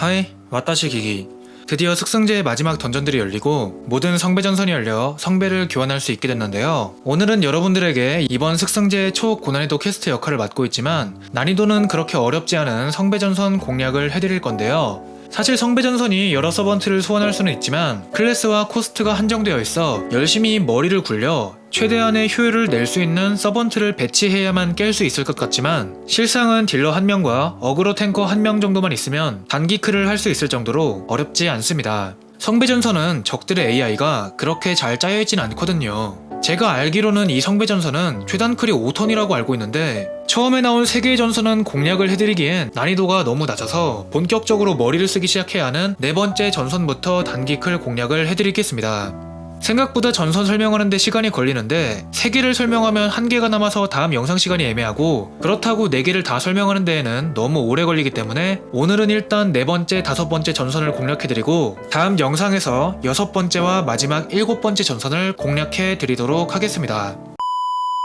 하이, 왔다시 기기. 드디어 숙성제의 마지막 던전들이 열리고 모든 성배 전선이 열려 성배를 교환할 수 있게 됐는데요. 오늘은 여러분들에게 이번 숙성제의 초고난이도 퀘스트 역할을 맡고 있지만 난이도는 그렇게 어렵지 않은 성배 전선 공략을 해드릴 건데요. 사실 성배 전선이 여러 서번트를 소환할 수는 있지만 클래스와 코스트가 한정되어 있어 열심히 머리를 굴려 최대한의 효율을 낼 수 있는 서번트를 배치해야만 깰 수 있을 것 같지만 실상은 딜러 한 명과 어그로 탱커 한 명 정도만 있으면 단기 클을 할수 있을 정도로 어렵지 않습니다. 성배 전선은 적들의 AI가 그렇게 잘 짜여 있진 않거든요. 제가 알기로는 이 성배 전선은 최단 클이 5턴이라고 알고 있는데 처음에 나온 3개의 전선은 공략을 해드리기엔 난이도가 너무 낮아서 본격적으로 머리를 쓰기 시작해야 하는 네 번째 전선부터 단기 클 공략을 해드리겠습니다. 생각보다 전선 설명하는데 시간이 걸리는데 3개를 설명하면 1개가 남아서 다음 영상 시간이 애매하고 그렇다고 4개를 다 설명하는 데에는 너무 오래 걸리기 때문에 오늘은 일단 네 번째, 다섯 번째 전선을 공략해드리고 다음 영상에서 여섯 번째와 마지막 일곱 번째 전선을 공략해드리도록 하겠습니다.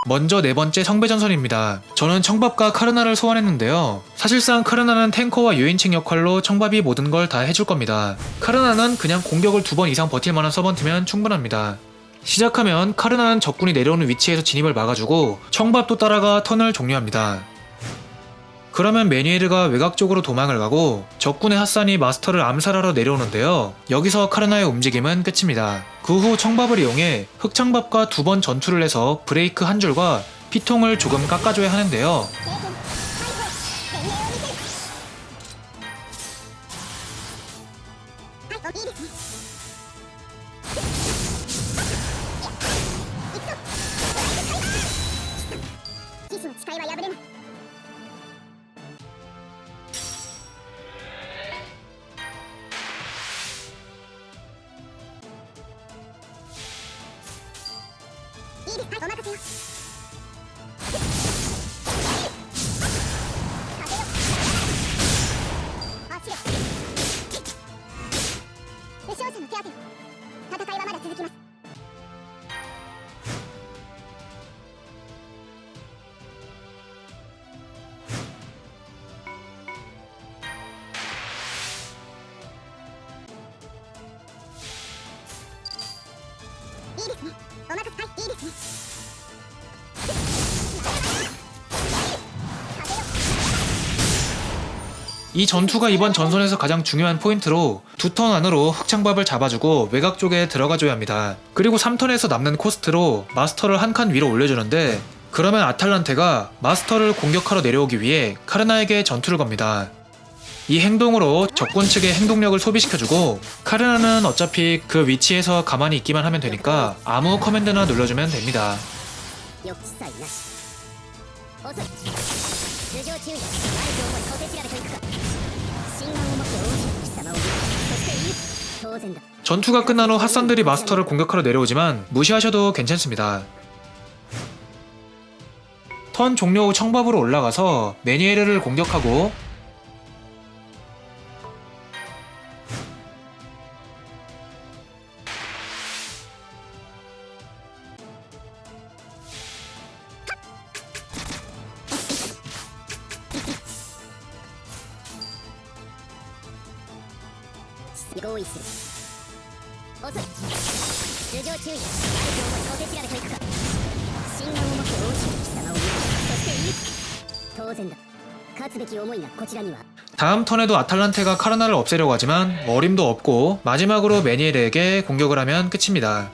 먼저 네 번째 성배 전선입니다. 저는 청밥과 카르나를 소환했는데요. 사실상 카르나는 탱커와 유인칭 역할로 청밥이 모든 걸 다 해줄 겁니다. 카르나는 그냥 공격을 두 번 이상 버틸 만한 서번트면 충분합니다. 시작하면 카르나는 적군이 내려오는 위치에서 진입을 막아주고 청밥도 따라가 턴을 종료합니다. 그러면 메니에르가 외곽 쪽으로 도망을 가고 적군의 핫산이 마스터를 암살하러 내려오는데요. 여기서 카르나의 움직임은 끝입니다. 그 후 청밥을 이용해 흑창밥과 두 번 전투를 해서 브레이크 한 줄과 피통을 조금 깎아줘야 하는데요. いいですはいお任せ。よ負傷者の手当て戦いはまだ続きます 이 전투가 이번 전선에서 가장 중요한 포인트로 두 턴 안으로 흑창밥을 잡아주고 외곽 쪽에 들어가줘야 합니다. 그리고 3턴에서 남는 코스트로 마스터를 한 칸 위로 올려주는데 그러면 아탈란테가 마스터를 공격하러 내려오기 위해 카르나에게 전투를 겁니다. 이 행동으로 적군 측의 행동력을 소비시켜주고 카르나는 어차피 그 위치에서 가만히 있기만 하면 되니까 아무 커맨드나 눌러주면 됩니다. 전투가 끝난 후 핫산들이 마스터를 공격하러 내려오지만 무시하셔도 괜찮습니다. 턴 종료 후 청밥으로 올라가서 메니에르를 공격하고 合意する遅い頭上注意何と思い小手調べといくか心眼を持って王子の貴様を見るそして言う当然だ勝つべき思いがこちらには 다음 턴에도 아탈란테가 카르나를 없애려고 하지만 어림도 없고 마지막으로 메니에르에게 공격을 하면 끝입니다.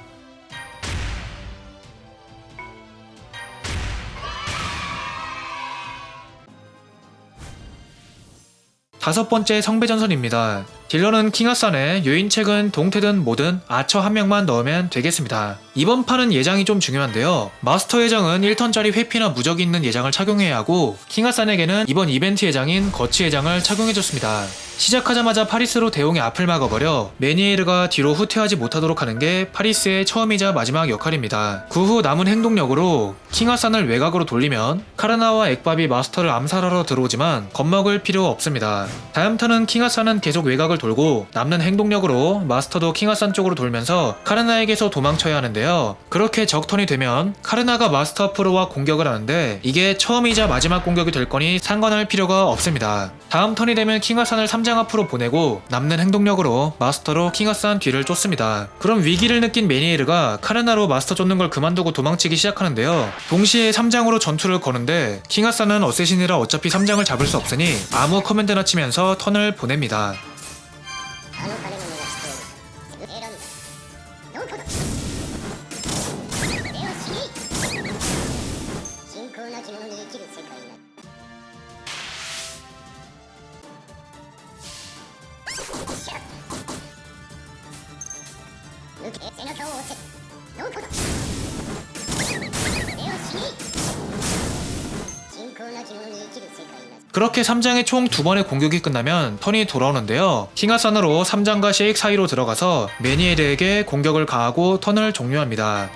다섯 번째 성배전선입니다. 딜러는 킹아산에 유인책은 동태든 뭐든 아처 한 명만 넣으면 되겠습니다. 이번 판은 예장이 좀 중요한데요. 마스터 예장은 1턴짜리 회피나 무적이 있는 예장을 착용해야 하고 킹아산에게는 이번 이벤트 예장인 거치 예장을 착용해줬습니다. 시작하자마자 파리스로 대용의 앞을 막아버려 메니에르가 뒤로 후퇴하지 못하도록 하는 게 파리스의 처음이자 마지막 역할입니다. 그 후 남은 행동력으로 킹아산을 외곽으로 돌리면 카르나와 액밥이 마스터를 암살하러 들어오지만 겁먹을 필요 없습니다. 다음 턴은 킹아산은 계속 외곽을 돌고 남는 행동력으로 마스터도 킹아산 쪽으로 돌면서 카르나에게서 도망쳐야 하는데 요. 그렇게 적턴이 되면 카르나가 마스터 앞으로와 공격을 하는데 이게 처음이자 마지막 공격이 될 거니 상관할 필요가 없습니다. 다음 턴이 되면 킹아산을 3장 앞으로 보내고 남는 행동력으로 마스터로 킹아산 뒤를 쫓습니다. 그럼 위기를 느낀 메니에르가 카르나로 마스터 쫓는 걸 그만두고 도망치기 시작하는데요. 동시에 3장으로 전투를 거는데 킹아산은 어쌔신이라 어차피 3장을 잡을 수 없으니 아무 커맨드나 치면서 턴을 보냅니다. 信仰なき者に生きる世界なしゃ抜け背中を押せどこだ手を死に信仰なき者に生きる世界な 그렇게 3장의 총 두 번의 공격이 끝나면 턴이 돌아오는데요. 킹하산으로 3장과 쉐익 사이로 들어가서 메니에르에게 공격을 가하고 턴을 종료합니다.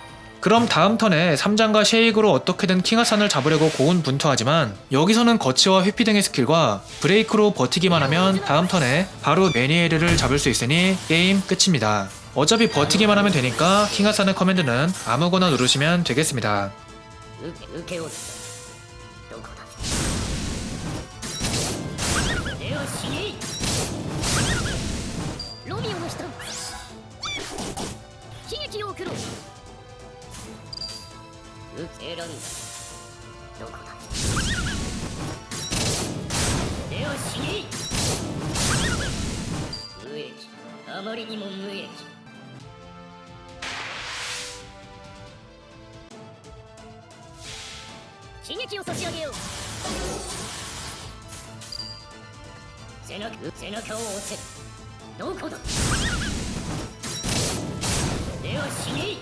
그럼 다음 턴에 3장과 쉐익으로 어떻게든 킹하산을 잡으려고 고군분투하지만 여기서는 거치와 회피 등의 스킬과 브레이크로 버티기만 하면 다음 턴에 바로 메니에르를 잡을 수 있으니 게임 끝입니다. 어차피 버티기만 하면 되니까 킹하산의 커맨드는 아무거나 누르시면 되겠습니다. 受け選んだどこだ手を死に無益あまりにも無益悲劇を差し上げよう背中背中を押せどこだ？手を死に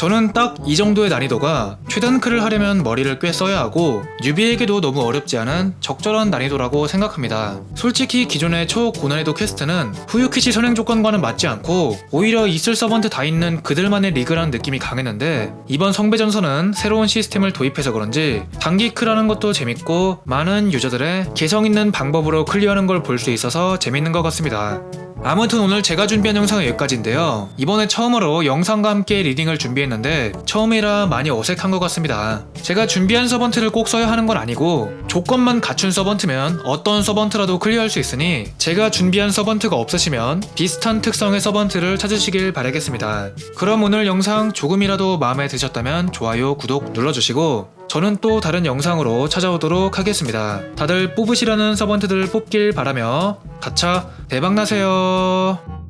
저는 딱 이 정도의 난이도가 최단크를 하려면 머리를 꽤 써야 하고 뉴비에게도 너무 어렵지 않은 적절한 난이도라고 생각합니다. 솔직히 기존의 초고난이도 퀘스트는 후유키시 선행 조건과는 맞지 않고 오히려 있을 서번트 다 있는 그들만의 리그라는 느낌이 강했는데 이번 성배전선은 새로운 시스템을 도입해서 그런지 단기크라는 것도 재밌고 많은 유저들의 개성 있는 방법으로 클리어하는 걸 볼 수 있어서 재밌는 것 같습니다. 아무튼 오늘 제가 준비한 영상은 여기까지인데요. 이번에 처음으로 영상과 함께 리딩을 준비했 는데 처음이라 많이 어색한 것 같습니다. 제가 준비한 서번트를 꼭 써야 하는 건 아니고 조건만 갖춘 서번트면 어떤 서번트라도 클리어할 수 있으니 제가 준비한 서번트가 없으시면 비슷한 특성의 서번트를 찾으시길 바라겠습니다. 그럼 오늘 영상 조금이라도 마음에 드셨다면 좋아요, 구독 눌러주시고 저는 또 다른 영상으로 찾아오도록 하겠습니다. 다들 뽑으시라는 서번트들 뽑길 바라며 가차 대박나세요.